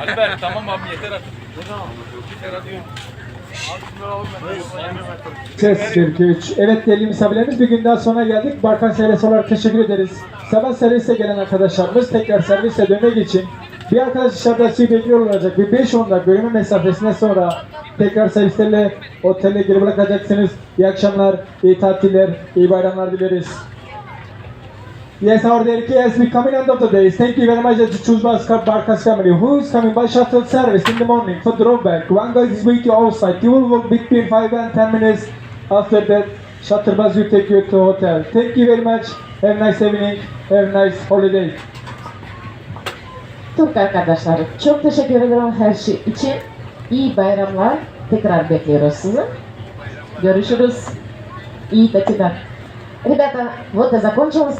Alper tamam abi yeter artık. Yeter. Ses 43. Evet değerli misafirlerimiz bir gün daha sonra geldik. Barkan Servis olarak teşekkür ederiz. Sabah servise gelen arkadaşlarımız tekrar servise dönmek için bir arkadaş dışarıda sizi bekliyor olacak. Bir 5-10 dakika yürüme mesafesine sonra tekrar servislerle otele geri bırakacaksınız. İyi akşamlar, iyi tatiller, iyi bayramlar dileriz. Yes, our dear guests, we coming end of the day. Thank you very much that you choose Barkas Barkas family. Who is coming by shuttle service in the morning for drawback? One guy is waiting outside. You will walk between 5 and 10 minutes. After that, shuttle bus will take you to hotel. Thank you very much. Have a nice evening. Have a nice holiday. Türk arkadaşlar çok teşekkür ederim her şey için. İyi bayramlar. Tekrar bekliyoruz sizi. Görüşürüz. İyi tatiller. Ребята, вот и закончилось